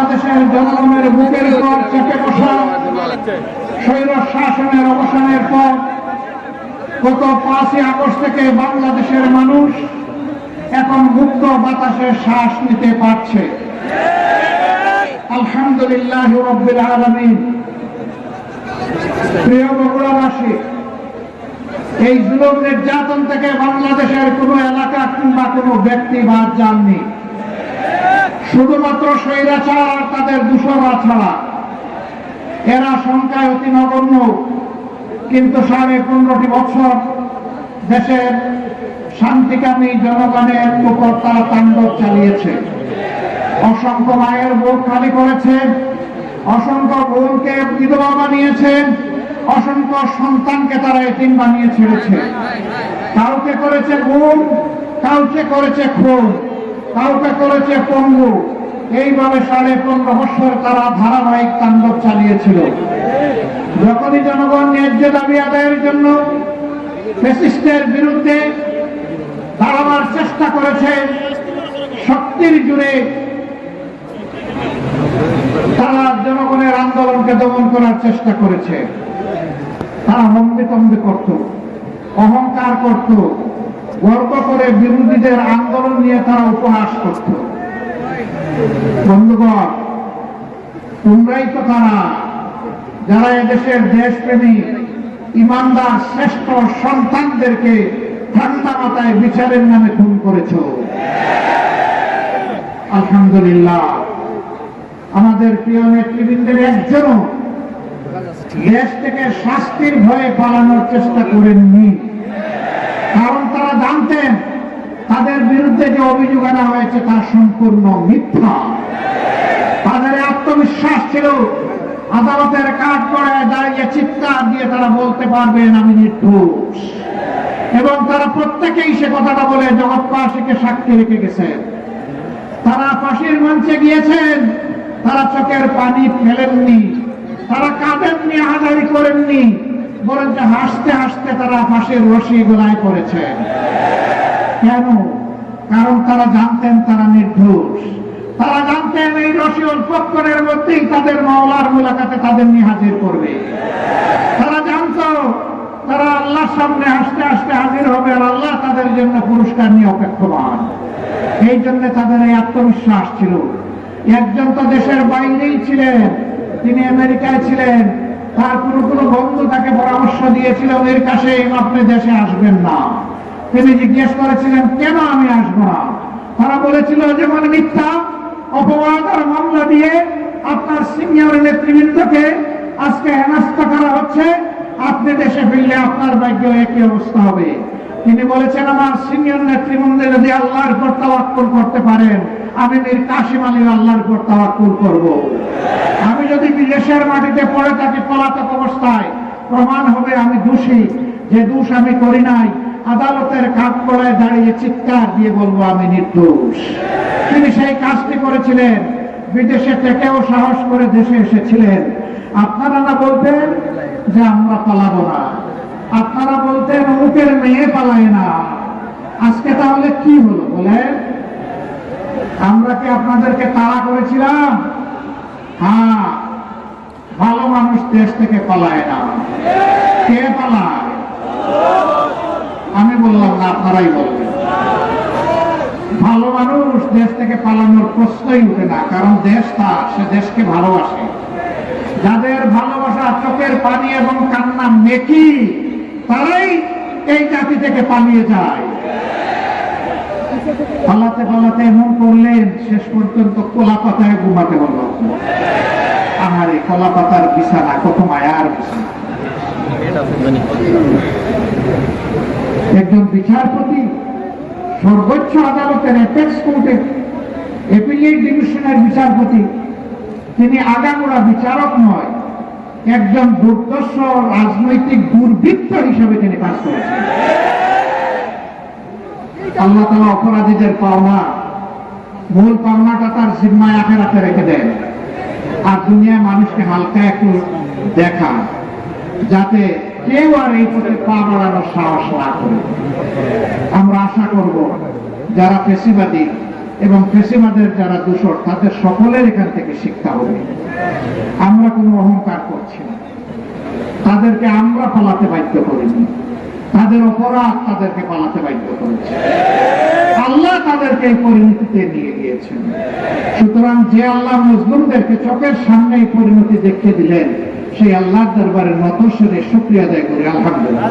বাংলাদেশের জনগণের বুকের উপর চেপে বসা স্বৈর শাসনের অবসানের পর গত পাঁচই আগস্ট থেকে বাংলাদেশের মানুষ এখন মুক্ত বাতাসে শ্বাস নিতে পারছে। আলহামদুলিল্লাহ রব্বিল আলমিন। প্রিয় বগুড়াবাসী, এই জুলুম নির্যাতন থেকে বাংলাদেশের কোনো এলাকা কিংবা কোনো ব্যক্তি বাদ যাননি। শুধুমাত্র স্বৈরাচার আর তাদের দূষণা ছাড়া এরা সংখ্যায় অতি নগণ্য। কিন্তু সাড়ে পনেরোটি বছর দেশের শান্তিকামী জনগণের উপর তারা তাণ্ডব চালিয়েছে। অসংখ্য মায়ের বুক খালি করেছে, অসংখ্য বোনকে বিধবা বানিয়েছেন অসংখ্য সন্তানকে তারা এতিম বানিয়ে ছেড়েছে। কাউকে করেছে গুম, কাউকে করেছে খুন। কাউকে করেছে পঙ্গু। এইভাবে সাড়ে পনেরো বছর তারা ধারাবাহিক তাণ্ডব চালিয়েছিল। যখনই জনগণ ন্যায্য দাবি আদায়ের জন্য ফেসিস্টের বিরুদ্ধে দাঁড়াবার চেষ্টা করেছে, শক্তির জুড়ে তারা জনগণের আন্দোলনকে দমন করার চেষ্টা করেছে। তারা লম্বিতম্বি করত, অহংকার করত। গর্ব করে বিরোধীদের আন্দোলন নিয়ে তারা উপহাস করত। বন্ধুগণ, তোমরাই তো তারা, যারা এদেশের দেশপ্রেমী, ইমানদার, শ্রেষ্ঠ সন্তানদেরকে ঠান্ডা মাথায় বিচারের নামে খুন করেছ। আলহামদুলিল্লাহ, আমাদের প্রিয় নেতৃবৃন্দের একজনও দেশ থেকে শাস্তির ভয়ে পালানোর চেষ্টা করেননি কারণ তারা জানতেন তাদের বিরুদ্ধে যে অভিযোগ আনা হয়েছে তা সম্পূর্ণ মিথ্যা। তাদের আত্মবিশ্বাস ছিল, আদালতের কাঠ করে দাঁড়িয়ে চিৎকার দিয়ে তারা বলতে পারবেন, আমি নির্দোষ। এবং তারা প্রত্যেকেই সে কথাটা বলে জগৎবাসীকে সাক্ষী রেখে গেছেন তারা ফাঁসির মঞ্চে গিয়েছেন, তারা চোখের পানি ফেলেননি, তারা কাঁদেননি হাজারি করেননি, বরঞ্চ হাসতে হাসতে তারা ফাঁসির রশি গোলায় করেছেন কেন? কারণ তারা জানতেন তারা নির্দোষ। তারা জানতেন এই রশি অল্পক্ষণের মধ্যেই তাদের মাওলার মুলাকাতে তাদের নিয়ে হাজির করবে। তারা জানতো, তারা আল্লাহর সামনে হাসতে হাসতে হাজির হবে আর আল্লাহ তাদের জন্য পুরস্কার নিয়ে অপেক্ষমান। এই জন্য তাদের এই আত্মবিশ্বাস ছিল। একজন তো দেশের বাইরেই ছিলেন, তিনি আমেরিকায় ছিলেন, তার কোনো কোনো বন্ধু তাকে পরামর্শ দিয়েছিল এর কাছে আপনি দেশে আসবেন না। তিনি জিজ্ঞেস করেছিলেন, কেন আমি আসব না? তারা বলেছিল, যেমন মিথ্যা, অপবাদ আর মামলা দিয়ে আপনার সিনিয়র নেতৃবৃন্দকে আজকে হেনাস্ত করা হচ্ছে। আপনি দেশে ফিরলে আপনার ভাগ্য একই অবস্থা হবে। তিনি বলেছেন, আমার সিনিয়র নেতৃবৃন্দে যদি আল্লাহর উপর তাওয়াক্কুল করতে পারেন, আমি মীর কাশিম আলী আল্লাহর উপর তাওয়াক্কুল করব। আমি যদি বিদেশের মাটিতে পড়ে থাকি পলাতক অবস্থায়, প্রমাণ হবে আমি দোষী। যে দোষ আমি করি নাই আদালতের কাঠ করায় দাঁড়িয়ে চিৎকার দিয়ে বলব, আমি নির্দোষ। তিনি সেই কাজটি করেছিলেন। বিদেশে থেকেও সাহস করে দেশে এসেছিলেন। আপনারা না বলতেন যে আমরা পালাবো না? আপনারা বলতেন অমুকের মেয়ে পালায় না। আজকে তাহলে কি হলো বলেন? আমরা কি আপনাদেরকে তাড়া করেছিলাম? হ্যাঁ ভালো মানুষ দেশ থেকে পালায় না। কে পালায়? আমি বললাম, না, আপনারাই বলবেন ভালো মানুষ দেশ থেকে পালানোর প্রশ্নই উঠে না, কারণ দেশ তা, সে দেশকে ভালোবাসে। যাদের ভালোবাসা চোখের পানি এবং কান্না মেকি, তারাই এই জাতি থেকে পালিয়ে যায়। পালাতে পালাতে এমন করলেন, শেষ পর্যন্ত কলা পাতায় ঘুমাতে বলল, আমার এই কলা পাতার বিছানা কত মায়ার বিছানা? একজন বিচারপতি সর্বোচ্চ আদালতের এপেক্স কোর্টের এপিলিয়েট ডিভিশনের বিচারপতি, তিনি আগাগোড়া বিচারক নয়, একজন দুর্দর্শ রাজনৈতিক দুর্বৃত্ত হিসেবে তিনি কাজ করেছেন। আল্লাহ তালা অপরাধীদের পাওনা, মূল পাওনাটা তার জিম্মায় আখেরাতে রেখে দেন। আর দুনিয়ায় মানুষকে হালকা একটু দেখা, যাতে কেউ আর এই পথে পা বাড়ানোর সাহস না। করে আমরা আশা করব যারা পেশিবাদী এবং ফেসিমাদের যারা দূষর, তাদের সকলের এখান থেকে শিক্ষা হবে। আমরা কোনো অহংকার করছি না। তাদেরকে আমরা পালাতে বাধ্য করিনি। তাদের অপরাধ তাদেরকে পালাতে বাধ্য করেছে। আল্লাহ তাদেরকে এই পরিণতিতে নিয়ে গিয়েছেন। সুতরাং যে আল্লাহ মুসলিমদেরকে চোখের সামনে এই পরিণতি দেখতে দিলেন সেই আল্লাহর দরবারে নতসরে শুক্রিয়া আদায় করি, আলহামদুলিল্লাহ।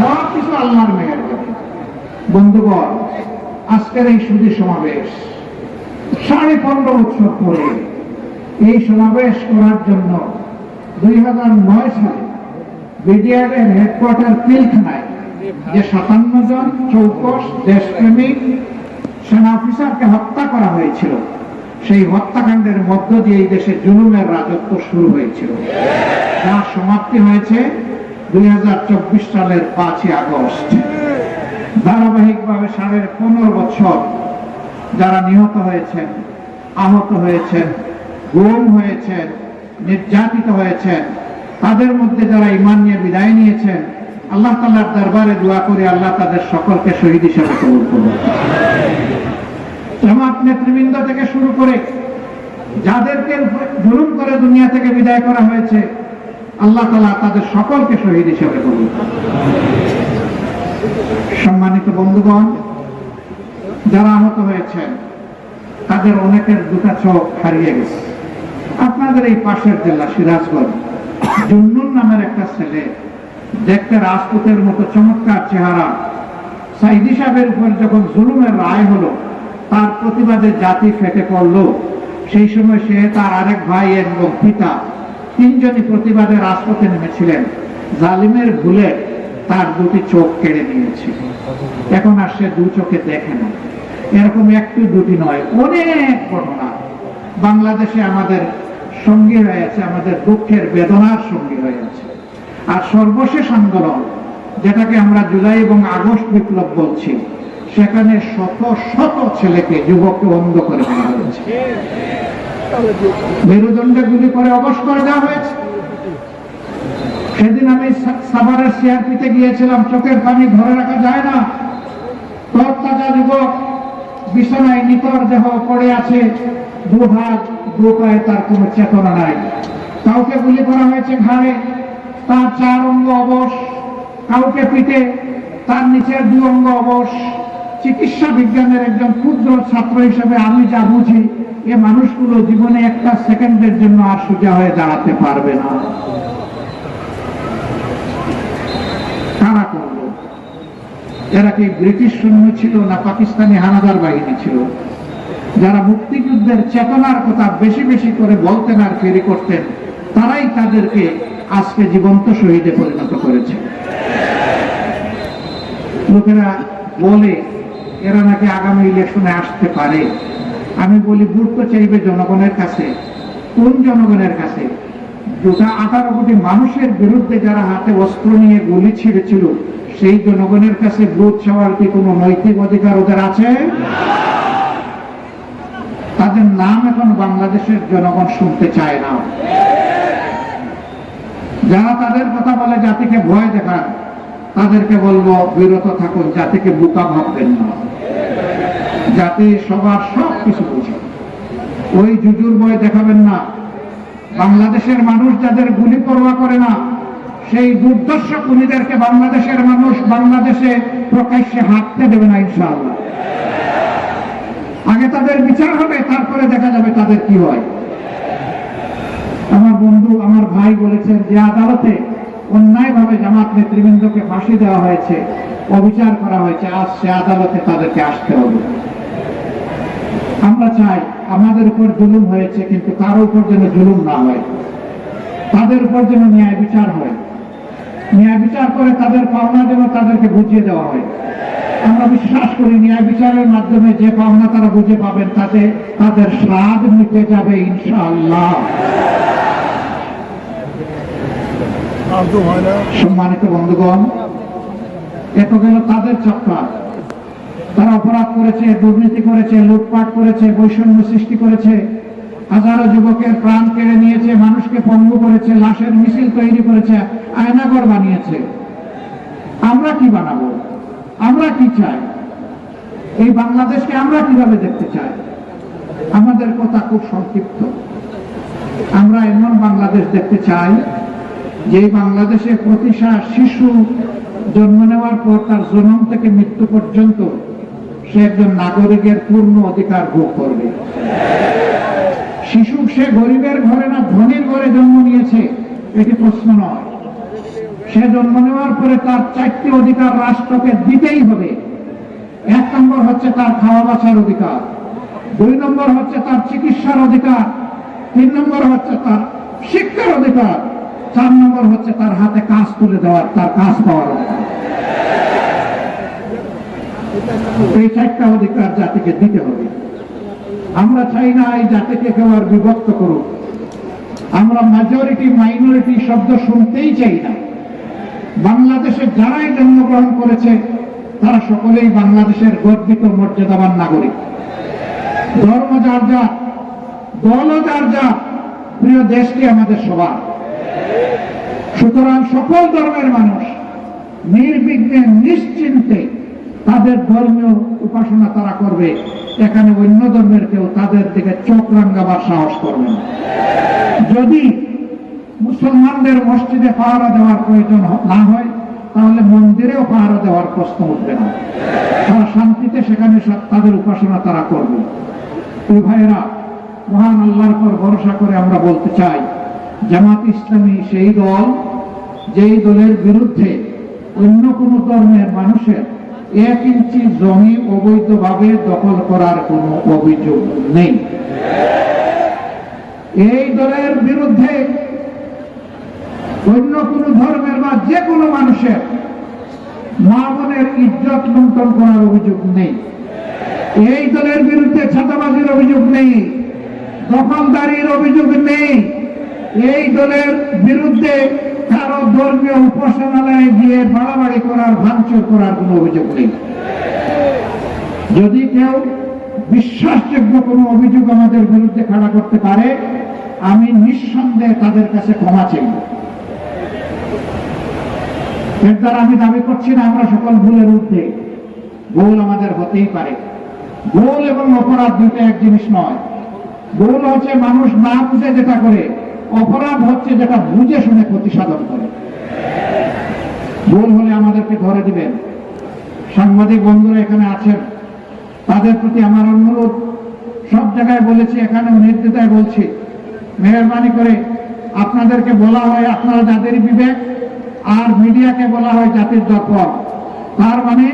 সব কিছু আল্লাহর মেহেরবানি বন্ধুগণ, আজকের এই সুদী সমাবেশ, সাড়ে পনেরো বছর পরে এই সমাবেশ করার জন্য দুই হাজার নয় সালে বিডিআরের হেডকোয়ার্টার পিলখানায় যে সাতান্ন জন চৌকস, দেশপ্রেমিক সেনা অফিসারকে হত্যা করা হয়েছিল সেই হত্যাকাণ্ডের মধ্য দিয়ে এই দেশে জুলুমের রাজত্ব শুরু হয়েছিল। যার সমাপ্তি হয়েছে দুই সালের পাঁচই আগস্ট। ধারাবাহিকভাবে সাড়ে পনেরো বছর যারা নিহত হয়েছেন, আহত হয়েছেন, গুম হয়েছেন, নির্যাতিত হয়েছেন, তাদের মধ্যে যারা ইমান নিয়ে বিদায় নিয়েছেন, আল্লাহ তাল্লাহর দরবারে দোয়া করে আল্লাহ তাদের সকলকে শহীদ হিসেবে কবুল করুন। জামাত নেতৃবৃন্দ থেকে শুরু করে যাদেরকে জুলুম করে দুনিয়া থেকে বিদায় করা হয়েছে, আল্লাহ তালা তাদের সকলকে শহীদ হিসেবে কবুল করুন। সম্মানিত বন্ধুগণ, যারা আহত হয়েছেন, তাদের অনেকের দুটা চোখ হারিয়ে গেছে আপনাদের এই পাশের জেলা সিরাজগঞ্জ, জুন্নুন নামের একটা ছেলে, দেখতে রাজপুতের মতো চমৎকার চেহারা, সাইদি সাহেবের উপর যখন জুলুমের রায় হলো তার প্রতিবাদে জাতি ফেটে পড়ল। সেই সময় সে তার আরেক ভাই এবং পিতা তিনজনই প্রতিবাদে রাজপথে নেমেছিলেন। জালিমের ভুলে তার দুটি চোখ কেড়ে নিয়েছে। এখন আর সে দু চোখে দেখে না। এরকম একটি দুটি নয়, অনেক ঘটনা বাংলাদেশে আমাদের সঙ্গী হয়েছে, আমাদের দুঃখের বেদনার সঙ্গী হয়েছে। আর সর্বশেষ আন্দোলন, যেটাকে আমরা জুলাই এবং আগস্ট বিপ্লব বলছি সেখানে শত শত ছেলেকে, যুবককে অন্ধ করে দেওয়া হয়েছে। মেরুদণ্ডে গুলি করে অবশ করে দেওয়া হয়েছে। সেদিন আমি সাভারের সিআরপিতে গিয়েছিলাম, চোখের পানি ধরে রাখা যায় না। তরতাজা যুবক, বিছানায় নিতর দেহ পড়ে আছে দু হাত দু পায়ে তার কোনো চেতনা নাই। কাউকে গুলি করা হয়েছে ঘাড়ে, তার চার অঙ্গ অবশ। কাউকে পিঠে, তার নিচের দু অঙ্গ অবশ। চিকিৎসা বিজ্ঞানের একজন ক্ষুদ্র ছাত্র হিসেবে আমি যা বুঝি, এ মানুষগুলো জীবনে একটা সেকেন্ডের জন্য আর সোজা হয়ে দাঁড়াতে পারবে না। এরা কি ব্রিটিশ সৈন্য ছিল না পাকিস্তানি হানাদার বাহিনী ছিল? যারা মুক্তিযুদ্ধের চেতনার কথা বেশি বেশি করে বলতেন আর ফেরি করতেন, তারাই তাদেরকে আজকে জীবন্ত শহীদে পরিণত করেছে। লোকেরা বলে এরা নাকি আগামী ইলেকশনে আসতে পারে। আমি বলি, ভোট তো চাইবে জনগণের কাছে। কোন জনগণের কাছে? গোটা আঠারো কোটি মানুষের বিরুদ্ধে যারা হাতে অস্ত্র নিয়ে গুলি ছিঁড়েছিল, সেই জনগণের কাছে ভোট চাওয়ার কি কোনো নৈতিক অধিকার ওদের আছে? তাদের নাম এখন বাংলাদেশের জনগণ শুনতে চায় না। যারা তাদের কথা বলে জাতিকে ভয় দেখান, তাদেরকে বলব, বিরত থাকুন, জাতিকে বোকা ভাববেন না। জাতি সবার সব কিছু বুঝে। ওই জুজুর ভয় দেখাবেন না। বাংলাদেশের মানুষ যাদের গুলি পরোয়া করে না, সেই দুর্দর্শ খুনিদেরকে বাংলাদেশের মানুষ বাংলাদেশে প্রকাশ্যে হাঁটতে দেবে না ইনশাআল্লাহ। আগে তাদের বিচার হবে, তারপরে দেখা যাবে তাদের কি হয়। আমার বন্ধু, আমার ভাই বলেছেন যে আদালতে অন্যায় অন্যায়ভাবে জামাত নেতৃবৃন্দকে ফাঁসি দেওয়া হয়েছে, অবিচার করা হয়েছে। আজ সে আদালতে তাদেরকে আসতে হবে। আমরা চাই আমাদের উপর জুলুম হয়েছে, কিন্তু কারও উপর যেন জুলুম না হয়। তাদের উপর যেন ন্যায় বিচার হয়। ন্যায় বিচার করে তাদের পাওনা যেন তাদেরকে বুঝিয়ে দেওয়া হয়। আমরা বিশ্বাস করি ন্যায় বিচারের মাধ্যমে যে পাওনা তারা বুঝে পাবেন, তাতে তাদের স্বাদ মিটে যাবে, ইনশাআল্লাহ। সম্মানিত বন্ধুগণ এত গেল তাদের চক্কর তারা অপরাধ করেছে, দুর্নীতি করেছে, লুটপাট করেছে, বৈষম্য সৃষ্টি করেছে। হাজারো যুবকের প্রাণ কেড়ে নিয়েছে, মানুষকে পঙ্গু করেছে, লাশের মিছিল তৈরি করেছে আয়নাগর বানিয়েছে। আমরা কি বানাবো? আমরা কি চাই? এই বাংলাদেশকে আমরা কীভাবে দেখতে চাই? আমাদের কথা খুব সংক্ষিপ্ত। আমরা এমন বাংলাদেশ দেখতে চাই যে বাংলাদেশে প্রতিশা শিশু জন্ম নেওয়ার পর তার জন্ম থেকে মৃত্যু পর্যন্ত সে একজন নাগরিকের পূর্ণ অধিকার ভোগ করবে। শিশু সে গরিবের ঘরে না ধনীর ঘরে জন্ম নিয়েছে, এটি প্রশ্ন নয়। সে জন্ম নেওয়ার পরে তার চারটি অধিকার রাষ্ট্রকে দিতেই হবে। এক নম্বর হচ্ছে তার খাওয়া বাঁচার অধিকার, দুই নম্বর হচ্ছে তার চিকিৎসার অধিকার, তিন নম্বর হচ্ছে তার শিক্ষার অধিকার, চার নম্বর হচ্ছে তার হাতে কাজ তুলে দেওয়ার, তার কাজ পাওয়ার অধিকার। এই চারটা অধিকার জাতিকে দিতে হবে? আমরা চাই না এই জাতিকে কেউ আর বিভক্ত করুক। আমরা মেজরিটি মাইনরিটি শব্দ শুনতেই চাই না। বাংলাদেশে যারাই জন্মগ্রহণ করেছে, তারা সকলেই বাংলাদেশের গর্বিত, মর্যাদাবান নাগরিক। ধর্ম যার যা দল যার যা প্রিয় দেশটি আমাদের সবার। সুতরাং সকল ধর্মের মানুষ নির্বিঘ্নে, নিশ্চিন্তে তাদের ধর্মীয় উপাসনা তারা করবে। এখানে অন্য ধর্মের কেউ তাদের দিকে চোখ রাঙ্গাবার সাহস করবে যদি মুসলমানদের মসজিদে পাহারা দেওয়ার প্রয়োজন না হয়, তাহলে মন্দিরেও পাহারা দেওয়ার প্রশ্ন উঠবে না। তারা শান্তিতে সেখানে তাদের উপাসনা তারা করবে। ওই ভাইয়েরা, মহান আল্লাহর পর ভরসা করে আমরা বলতে চাই, জামাত ইসলামী সেই দল, যেই দলের বিরুদ্ধে অন্য কোন ধর্মের মানুষের এক ইঞ্চি জমি অবৈধভাবে দখল করার কোনো অভিযোগ নেই। এই দলের বিরুদ্ধে অন্য কোন ধর্মের বা যে কোনো মানুষের মা বোনের ইজ্জত লুণ্ঠন করার অভিযোগ নেই। এই দলের বিরুদ্ধে ছাতাবাজির অভিযোগ নেই, দখলদারির অভিযোগ নেই। এই দলের বিরুদ্ধে ধর্মীয় উপাসনালয়ে গিয়ে বাড়াবাড়ি করার, ভাঙচুর করার কোনো অভিযোগ নেই। যদি কেউ বিশ্বাসযোগ্য কোনো অভিযোগ আমাদের বিরুদ্ধে খাড়া করতে পারে, আমি নিঃসন্দেহে তাদের কাছে ক্ষমা চাইব এর দ্বারা আমি দাবি করছি না, আমরা সকল ভুলের ঊর্ধ্বে। ভুল আমাদের হতেই পারে। ভুল এবং অপরাধ দুটো এক জিনিস নয়। ভুল হচ্ছে মানুষ না বুঝে যেটা করে। অপরাধ হচ্ছে যেটা বুঝে শুনে ক্ষতি সাধন করে। ভুল হলে আমাদেরকে ধরে দিবেন। সাংবাদিক বন্ধুরা এখানে আছেন। তাদের প্রতি আমার অনুরোধ, সব জায়গায় বলেছি, এখানে নির্দ্বিধায় বলছি, মেহরবানি করে আপনাদেরকে বলা হয় আপনারা যাদের বিবেক, আর মিডিয়াকে বলা হয় জাতির দর্পণ। তার মানে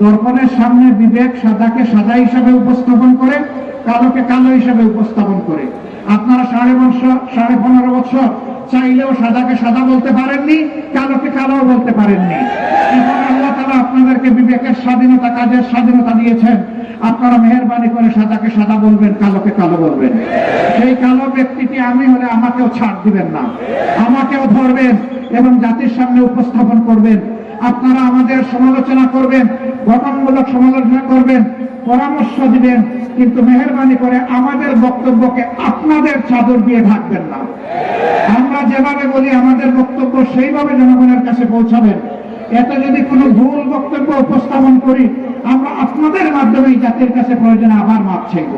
দর্পণের সামনে বিবেক সাদাকে সাদা হিসাবে উপস্থাপন করে, কালোকে কালো হিসাবে উপস্থাপন করে। আপনারা সাড়ে বছর সাড়ে পনেরো বছর চাইলেও সাদাকে সাদা বলতে পারেননি, কালোকে কালো বলতে পারেননি। এখন আল্লাহ তালা আপনাদেরকে বিবেকের স্বাধীনতা, কাজের স্বাধীনতা দিয়েছেন। আপনারা মেহরবানি করে সাদাকে সাদা বলবেন, কালোকে কালো বলবেন। সেই কালো ব্যক্তিটি আমি হলে আমাকেও ছাড় দিবেন না। আমাকেও ধরবেন এবং জাতির সামনে উপস্থাপন করবেন। আপনারা আমাদের সমালোচনা করবেন, গঠনমূলক সমালোচনা করবেন, পরামর্শ দিবেন, কিন্তু মেহরবানি করে আমাদের বক্তব্যকে আপনাদের চাদর দিয়ে ঢাকবেন না। আমরা যেভাবে বলি, আমাদের বক্তব্য সেইভাবে জনগণের কাছে পৌঁছাবেন। এতে যদি কোনো ভুল বক্তব্য উপস্থাপন করি, আমরা আপনাদের মাধ্যমে জাতির কাছে প্রয়োজনে আবার মাপ চাইব।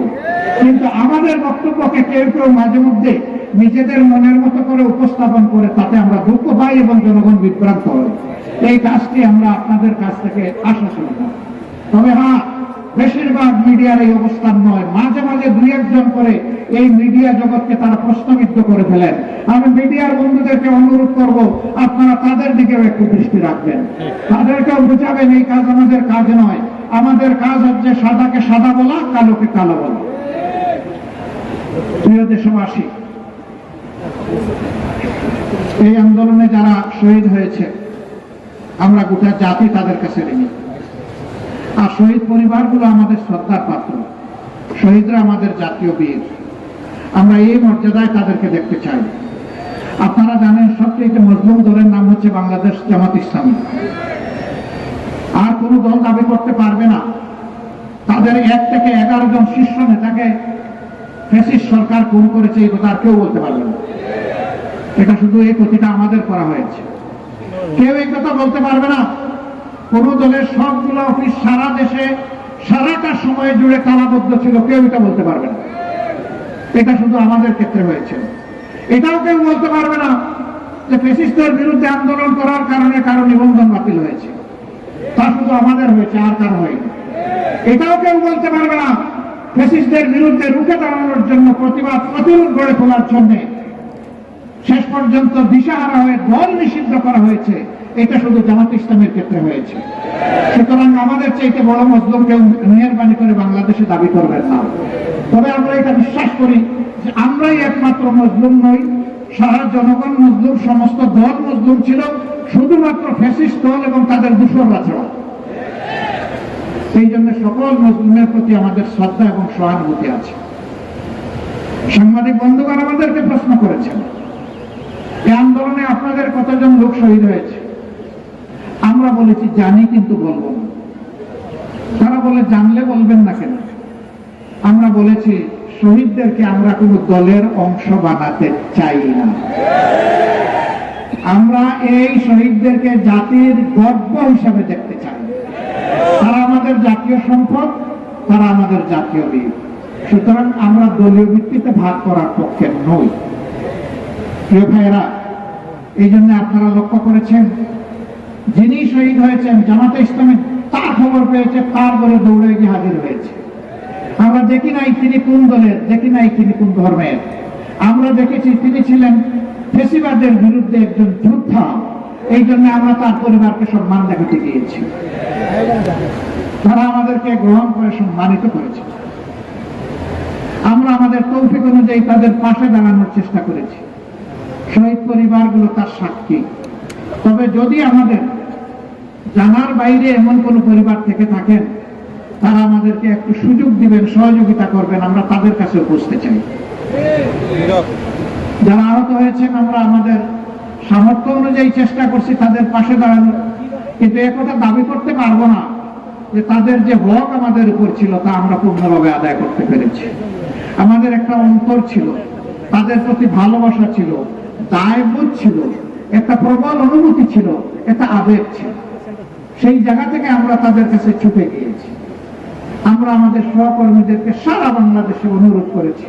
কিন্তু আমাদের বক্তব্যকে কেউ কেউ মাঝে মধ্যে নিজেদের মনের মতো করে উপস্থাপন করে তাতে আমরা দুঃখ পাই এবং জনগণ বিভ্রান্ত হয়। এই কাজটি আমরা আপনাদের কাছ থেকে আশা করি তবে হ্যাঁ বেশিরভাগ মিডিয়ার এই অবস্থান নয়। মাঝে মাঝে দুই একজন করে এই মিডিয়া জগৎকে তারা প্রশ্নবিদ্ধ করে ফেলেন। আমি মিডিয়ার বন্ধুদেরকে অনুরোধ করব, আপনারা তাদের দিকেও একটু দৃষ্টি রাখবেন। তাদেরকেও বুঝাবেন, এই কাজ আমাদের কাজ নয়। আমাদের কাজ হচ্ছে সাদাকে সাদা বলা, কালোকে কালো বলা। প্রিয় দেশবাসী, এই আন্দোলনে যারা শহীদ হয়েছে, আমরা গোটা জাতি তাদের কাছে ঋণী। আর শহীদ পরিবারগুলো আমাদের শ্রদ্ধার পাত্র। শহীদরা আমাদের জাতীয় বীর। আমরা এই মর্যাদায় তাদেরকে দেখতে চাই। আপনারা জানেন সবচেয়ে মজলুম দলের নাম হচ্ছে বাংলাদেশ জামাত ইসলামী। আর কোন দল দাবি করতে পারবে না। তাদের এক থেকে এগারো জন শীর্ষ নেতাকে ফেসিস সরকার খুন করেছে এই কথা আর কেউ বলতে পারবে না। এটা শুধু এই ক্ষতিটা আমাদের করা হয়েছে। কেউ এই কথা বলতে পারবে না। কোন দলের সবগুলো অফিস সারা দেশে, সারাটা সময় জুড়ে তালাবদ্ধ ছিল, কেউ এটা বলতে পারবে না। এটা শুধু আমাদের ক্ষেত্রে হয়েছে। এটাও কেউ বলতে পারবে না যে ফেসিস্টদের বিরুদ্ধে আন্দোলন করার কারণে কারও নিবন্ধন বাতিল হয়েছে। তা শুধু আমাদের হয়েছে, আর কারও হয়নি। এটাও কেউ বলতে পারবে না ফেসিস্টদের বিরুদ্ধে রুখে দাঁড়ানোর জন্য প্রতিবাদ প্রতিরোধ গড়ে তোলার জন্য শেষ পর্যন্ত দিশাহারা হয়ে দল নিষিদ্ধ করা হয়েছে। এটা শুধু জামাত ইসলামের ক্ষেত্রে হয়েছে। সুতরাং আমাদের চাইতে বড় মজলুম কেউ মেহরবানি করে বাংলাদেশে দাবি করবেন না। তবে আমরা এটা বিশ্বাস করি যে আমরাই একমাত্র মজলুম নই। সারা জনগণ মজলুম, সমস্ত দল মজলুম ছিল, শুধুমাত্র ফ্যাসিস্ট দল এবং তাদের দূষণরা ছাড়া সেই জন্য সকল মজলুমের প্রতি আমাদের শ্রদ্ধা এবং সহানুভূতি আছে। সাংবাদিক বন্ধুগণ আমাদেরকে প্রশ্ন করেছেন, এই আন্দোলনে আপনাদের কতজন লোক শহীদ হয়েছে? আমরা বলেছি জানি কিন্তু বলব না। তারা বলে, জানলে বলবেন না কেন? আমরা বলেছি, শহীদদেরকে আমরা কোন দলের অংশ বানাতে চাই না। আমরা এই শহীদদেরকে জাতির গর্ব হিসাবে দেখতে চাই। তারা আমাদের জাতীয় সম্পদ, তারা আমাদের জাতীয় বীর সুতরাং আমরা দলীয় ভিত্তিতে ভাগ করার পক্ষে নই। প্রিয় ভাইয়েরা, এই জন্য আপনারা লক্ষ্য করেছেন যিনি শহীদ হয়েছেন, জামাতে ইসলামে তার খবর পেয়েছে তার বলে দৌড়ে গিয়ে হাজির হয়েছে। আমরা দেখি নাই তিনি কোন দলের, দেখি নাই তিনি কোন ধর্মের। আমরা দেখেছি তিনি ছিলেন ফেসিবাদের বিরুদ্ধে একজন যোদ্ধা। এই জন্য আমরা তার পরিবারকে সম্মান দেখাতে গিয়েছি। তারা আমাদেরকে গ্রহণ করে সম্মানিত করেছে। আমরা আমাদের তৌফিক অনুযায়ী তাদের পাশে দাঁড়ানোর চেষ্টা করেছি। শহীদ পরিবারগুলো তার সাক্ষী। তবে যদি আমাদের জানার বাইরে এমন কোন পরিবার থেকে থাকেন, তারা আমাদেরকে একটু সুযোগ দিবেন, সহযোগিতা করবেন, আমরা তাদের কাছে পৌঁছতে চাই। যারা আহত হয়েছেন, আমরা আমাদের সামর্থ্য অনুযায়ী চেষ্টা করছি তাদের পাশে দাঁড়ানোর। কিন্তু একথা দাবি করতে পারব না যে তাদের যে হক আমাদের উপর ছিল, তা আমরা পূর্ণভাবে আদায় করতে পেরেছি। আমাদের একটা অন্তর ছিল, তাদের প্রতি ভালোবাসা ছিল, দায়বোধ ছিল, একটা প্রবল অনুভূতি ছিল, একটা আবেগ ছিল। সেই জায়গা থেকে আমরা তাদের কাছে ছুটে গিয়েছি। আমরা আমাদের সহকর্মীদেরকে সারা বাংলাদেশে অনুরোধ করেছি,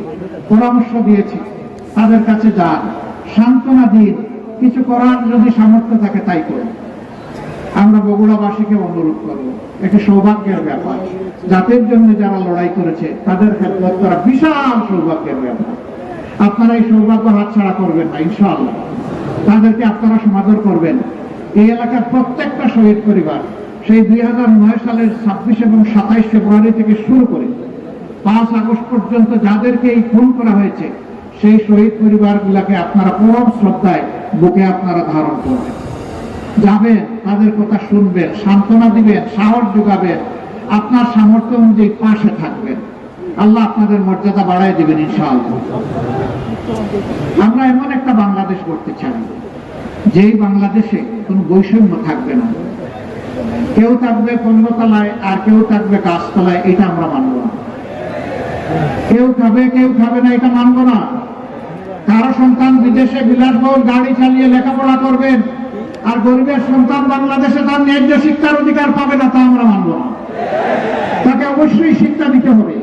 পরামর্শ দিয়েছি, তাদের কাছে যান, সান্ত্বনা দিন, কিছু করার যদি সামর্থ্য থাকে তাই করুন। আমরা বগুড়াবাসীকে অনুরোধ করব একটি সৌভাগ্যের ব্যাপার। জাতির জন্য যারা লড়াই করেছে, তাদের খেদমত করা বিশাল সৌভাগ্যের ব্যাপার। আপনারা এই সৌভাগ্য হাতছাড়া করবেন না, ইনশাআল্লাহ। তাদেরকে আপনারা সমাদর করবেন। এই এলাকার প্রত্যেকটা শহীদ পরিবার সেই দুই হাজার নয় সালের ছাব্বিশ এবং সাতাইশ ফেব্রুয়ারি থেকে শুরু করে পাঁচ আগস্ট পর্যন্ত যাদেরকে এই খুন করা হয়েছে, সেই শহীদ পরিবারগুলোকে আপনারা পরম শ্রদ্ধায় বুকে আপনারা ধারণ করবেন। যাবেন, তাদের কথা শুনবেন, সান্ত্বনা দিবেন, সাহস যোগাবেন, আপনার সামর্থ্য অনুযায়ী পাশে থাকবেন। আল্লাহ আপনাদের মর্যাদা বাড়ায় দিবেন ইনশাআল্লাহ। আমরা এমন একটা বাংলাদেশ করতে চাই। যেই বাংলাদেশে কোনো বৈষম্য থাকবে না, কেউ থাকবে পণ্যতলায় আর কেউ থাকবে গাছতলায়, এটা আমরা মানব না। কেউ খাবে কেউ খাবে না, এটা মানব না। কারও সন্তান বিদেশে বিলাসবহুল গাড়ি চালিয়ে লেখাপড়া করবেন, আর গরিবের সন্তান বাংলাদেশে তার ন্যায্য শিক্ষার অধিকার পাবে না, তা আমরা মানব না। তাকে অবশ্যই শিক্ষা দিতে হবে।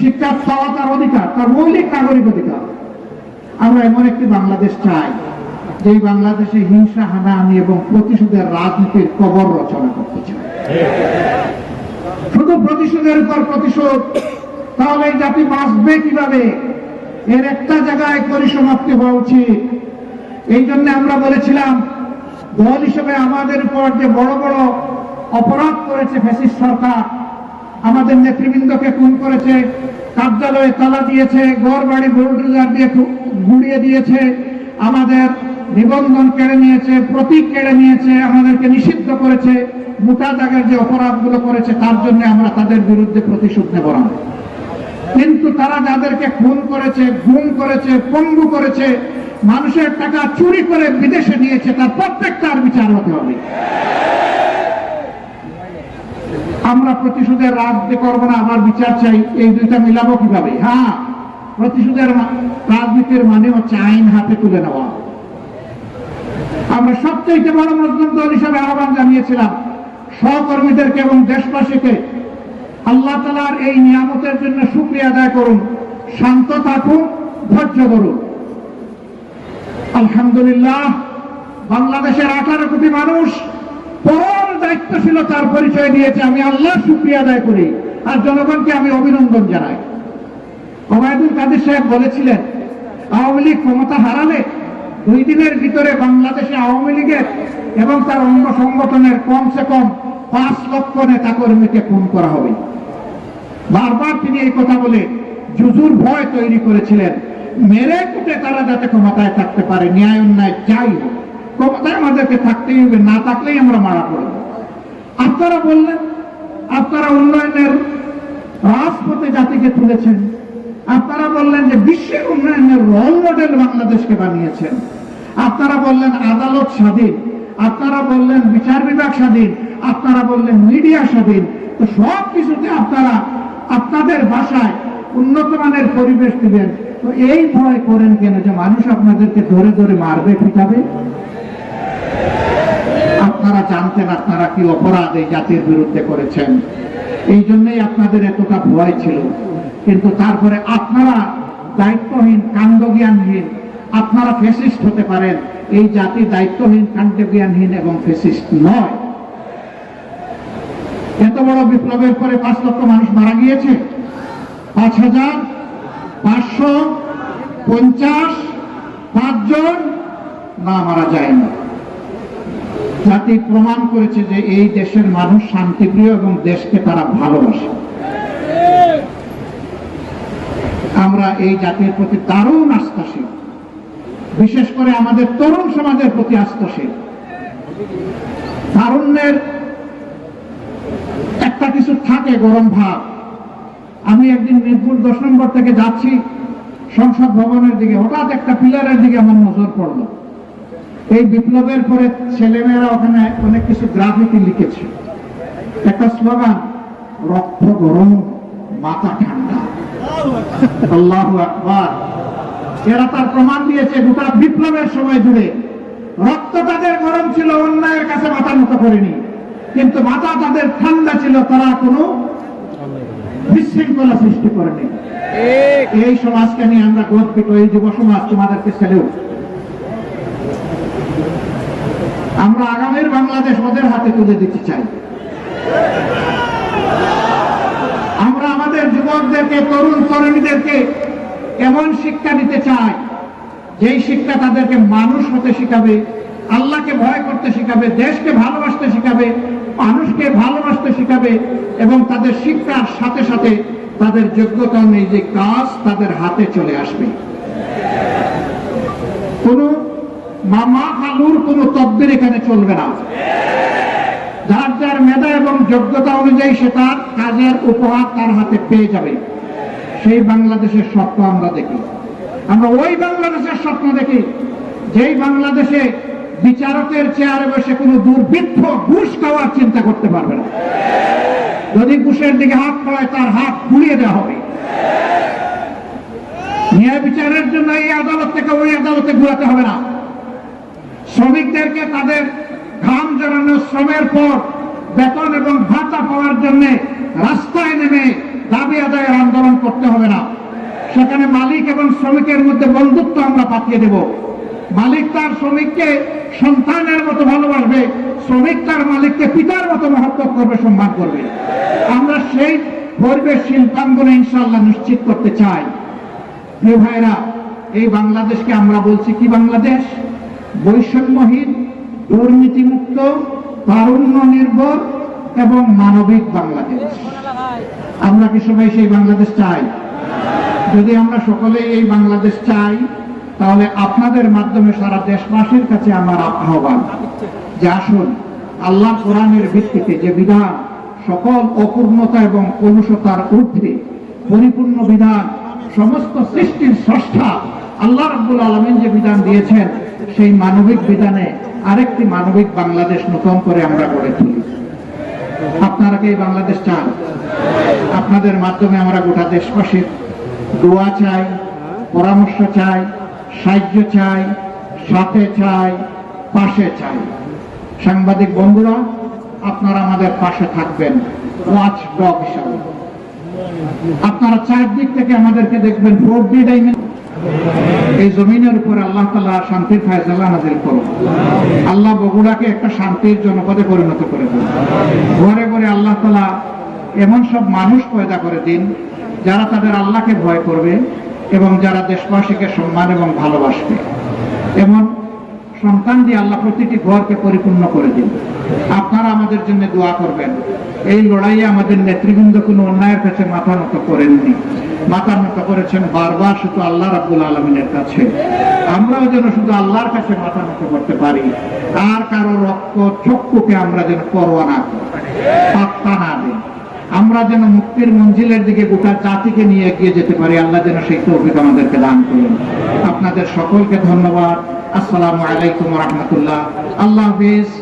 শিক্ষা পাওয়া তার অধিকার, তার মৌলিক নাগরিক অধিকার। আমরা এমন একটি বাংলাদেশ চাই। যেই বাংলাদেশে হিংসা, হানাহানি এবং প্রতিশোধের রাজনীতির কবর রচনা করতে চাই শুধু প্রতিশোধের উপর প্রতিশোধ, তাহলে জাতি বাঁচবে কীভাবে? এর একটা জায়গায় পরিসমাপ্তি হওয়া উচিত। এই জন্য আমরা বলেছিলাম, দল হিসেবে আমাদের উপর যে বড় বড় অপরাধ করেছে ফ্যাসিস্ট সরকার, আমাদের নেতৃবৃন্দকে খুন করেছে, কার্যালয়ে তালা দিয়েছে ঘর বাড়ি বুলডোজার দিয়ে গুড়িয়ে দিয়েছে, আমাদের নিবন্ধন কেড়ে নিয়েছে, প্রতীক কেড়ে নিয়েছে, আমাদেরকে নিষিদ্ধ করেছে মোটা দাগের যে অপরাধগুলো করেছে, তার জন্য আমরা তাদের বিরুদ্ধে প্রতিশোধ নেব না। কিন্তু তারা যাদেরকে খুন করেছে, গুম করেছে, পঙ্গু করেছে, মানুষের টাকা চুরি করে বিদেশে নিয়েছে, তার প্রত্যেকটার বিচার হতে হবে। আমরা প্রতিশোধের রাজনীতি করব না, আমার বিচার চাই, এই দুইটা মিলাবো কীভাবে? হ্যাঁ প্রতিশোধের রাজনীতির মানে হচ্ছে আইন হাতে তুলে নেওয়া। আমরা সবচেয়ে বড় মজলুম দল হিসাবে আহ্বান জানিয়েছিলাম। সহকর্মীদেরকে এবং দেশবাসীকে আল্লাহ তালার এই নিয়ামতের জন্য শুক্রিয়া আদায় করুন, শান্ত থাকুন, ধৈর্য ধরুন। আলহামদুলিল্লাহ, বাংলাদেশের আঠারো কোটি মানুষ পরম দায়িত্বশীলতার পরিচয় দিয়েছে। আমি আল্লাহ শুক্রিয়া আদায় করি আর জনগণকে আমি অভিনন্দন জানাই। ওবায়দুল কাদের সাহেব বলেছিলেন, আওয়ামী লীগ ক্ষমতা হারালে দুই দিনের ভিতরে বাংলাদেশে আওয়ামী লীগের এবং তার অঙ্গ সংগঠনের কমসে কম পাঁচ লক্ষ নেতা কর্মীকে খুন করা হবে। বারবার তিনি এই কথা বলে জুজুর ভয় তৈরি করেছিলেন। মেরে কুটে তারা যাতে ক্ষমতায় থাকতে পারে, ন্যায় অন্যায় যাই হোক, ক্ষমতায় আমাদেরকে থাকতেই হবে, না থাকলেই আমরা মারা পড়ব। আপনারা বললেন, আপনারা উন্নয়নের রাজপথে জাতিকে তুলেছেন। আপনারা বললেন যে বিশ্বের উন্নয়নের রোল মডেল বাংলাদেশকে বানিয়েছেন। আপনারা বললেন আদালত স্বাধীন। আপনারা বললেন বিচার বিভাগ স্বাধীন। আপনারা বললেন মিডিয়া স্বাধীন। তো সব কিছুতে আপনারা, আপনাদের ভাষায় উন্নত মানের পরিবেশ দিবেন। তো এই ভয় করেন কেন যে মানুষ আপনাদেরকে ধরে ধরে মারবে, পিটাবে? আপনারা জানতেন আপনারা কি অপরাধ এই জাতির বিরুদ্ধে করেছেন। এই জন্যই আপনাদের এতটা ভয় ছিল। কিন্তু তারপরে আপনারা দায়িত্বহীন কাণ্ডজ্ঞানহীন আপনারা ফেসিস্ট হতে পারেন। এই জাতি দায়িত্বহীন, কাণ্ডজ্ঞানহীন এবং ফেসিস্ট নয়। এত বড় বিপ্লবের পরে পাঁচ লক্ষ মানুষ মারা গিয়েছে। পাঁচ হাজার পাঁচশো পঞ্চাশ পাঁচজন না মারা যায়নি। জাতি প্রমাণ করেছে যে এই দেশের মানুষ শান্তিপ্রিয় এবং দেশকে তারা ভালোবাসে। আমরা এই জাতির প্রতি দারুণ আস্থাশীল। বিশেষ করে আমাদের তরুণ সমাজের প্রতি আস্থাশীল। তারুণ্যের একটা কিছু থাকে গরম ভাব। আমি একদিন মিরপুর দশ নম্বর থেকে যাচ্ছি, সংসদ ভবনের দিকে। হঠাৎ একটা পিলারের দিকে আমার নজর পড়ল। এই বিপ্লবের পরে ছেলেমেয়েরা ওখানে অনেক কিছু গ্রাফিতি লিখেছে। একটা স্লোগান, রক্ত গরম, মাথা ঠান্ডা। এরা তার প্রমাণ দিয়েছে গোটা বিপ্লবের সময় জুড়ে। রক্ত তাদের গরম ছিল, অন্যায়ের কাছে মাথা মতো করেনি। কিন্তু মাথা তাদের ঠান্ডা ছিল, তারা কোনো বিশৃঙ্খলা সৃষ্টি করেনি। এই সমাজকে নিয়ে আমরা গর্বিত, এই যুব সমাজ তোমাদেরকে ছেলেও। আমরা আগামীর বাংলাদেশ ওদের হাতে তুলে দিতে চাই। যুবকদেরকে, তরুণ তরুণীদেরকে এমন শিক্ষা দিতে চাই যেই শিক্ষা তাদেরকে মানুষ হতে শিখাবে, আল্লাহকে ভয় করতে শিখাবে, দেশকে ভালোবাসতে শিখাবে, মানুষকে ভালোবাসতে শিখাবে এবং তাদের শিক্ষার সাথে সাথে তাদের যোগ্যতা নেই যে কাজ তাদের হাতে চলে আসবে। কোনো মামা খালুর কোনো তদ্বির এখানে চলবে না। মেধা এবং যোগ্যতা অনুযায়ী সে তার কাজের উপহার তার হাতে পেয়ে যাবে। সেই বাংলাদেশের স্বপ্ন আমরা দেখি। আমরা ওই বাংলাদেশের স্বপ্ন দেখি, যেই বাংলাদেশে বিচারকের চেয়ারে বসে কোনো দুর্বৃত্ত ঘুষ খাওয়ার চিন্তা করতে পারবে না। যদি ঘুষের দিকে হাত পড়ায়, তার হাত পুড়িয়ে দেওয়া হবে। ন্যায় বিচারের জন্য এই আদালত থেকে ওই আদালতে ঘুরাতে হবে না। শ্রমিকদেরকে তাদের ঘাম জড়ানো শ্রমের পর বেতন এবং ভাতা পাওয়ার জন্য রাস্তায় নেমে দাবি আদায়ের আন্দোলন করতে হবে না। সেখানে মালিক এবং শ্রমিকের মধ্যে বন্ধুত্ব আমরা পাঠিয়ে দেব। মালিক তার শ্রমিককে সন্তানের মতো ভালোবাসবে, শ্রমিক তার মালিককে পিতার মতো মহব্বত করবে, সম্মান করবে। আমরা সেই পরিবেশ শিল্পাঙ্গনে ইনশাল্লাহ নিশ্চিত করতে চাই। প্রিয় ভাইরা, এই বাংলাদেশকে আমরা বলছি কি বাংলাদেশ? বৈষম্যহীন, দুর্নীতিমুক্ত তারুণ্য নির্ভর এবং মানবিক বাংলাদেশ। আমরা কি সবাই সেই বাংলাদেশ চাই? যদি আমরা সকলেই এই বাংলাদেশ চাই, তাহলে আপনাদের মাধ্যমে সারা দেশবাসীর কাছে আমার আহ্বান যে আসুন, আল্লাহ কোরআনের ভিত্তিতে যে বিধান, সকল অপূর্ণতা এবং কলুষতার ঊর্ধ্বে পরিপূর্ণ বিধান, সমস্ত সৃষ্টির স্রষ্টা আল্লাহ রাব্বুল আলমিন যে বিধান দিয়েছেন, সেই মানবিক বিধানে আরেকটি মানবিক বাংলাদেশ নতুন করে আমরা গড়ে তুলি। আপনারা কি বাংলাদেশ চান? আপনাদের মাধ্যমে আমরা গোটা দেশবাসীর দোয়া চাই, পরামর্শ চাই, সাহায্য চাই, সাথে চাই, পাশে চাই। সাংবাদিক বন্ধুরা, আপনারা আমাদের পাশে থাকবেন, ওয়াচ ডগ হিসাবে। আপনারা চারদিক থেকে আমাদেরকে দেখবেন ফোর ডি ডাইমেন্স এই জমিনের উপরে আল্লাহ তালা শান্তির ফায়সালা নাজিল করুন আল্লাহ বগুড়াকে একটা শান্তির জনপদে পরিণত করে দিন। ঘরে ঘরে আল্লাহ তালা এমন সব মানুষ পয়দা করে দিন, যারা তাদের আল্লাহকে ভয় করবে এবং যারা দেশবাসীকে সম্মান এবং ভালোবাসবে। এমন সন্তান দিয়ে আল্লাহ প্রতিটি ঘরকে পরিপূর্ণ করে দিন। আপনারা আমাদের জন্য দোয়া করবেন। এই লড়াইয়ে আমাদের নেতৃবৃন্দ কোনো অন্যায়ের কাছে মাথা নত করেননি। মাথা নত করেছেন বারবার শুধু আল্লাহ রাব্বুল আলমিনের কাছে। আমরাও যেন শুধু আল্লাহর কাছে মাথা নত করতে পারি। আর কারও রক্ত চক্ষুকে আমরা যেন পরোয়া না পাত্তা না দিই। আমরা যেন মুক্তির মঞ্জিলের দিকে গোটা জাতিকে নিয়ে এগিয়ে যেতে পারি। আল্লাহ যেন সেই তৌফিক আমাদেরকে দান করুন। আপনাদের সকলকে ধন্যবাদ। আসসালামু আলাইকুম রহমতুল্লাহ। আল্লাহ হাফিজ।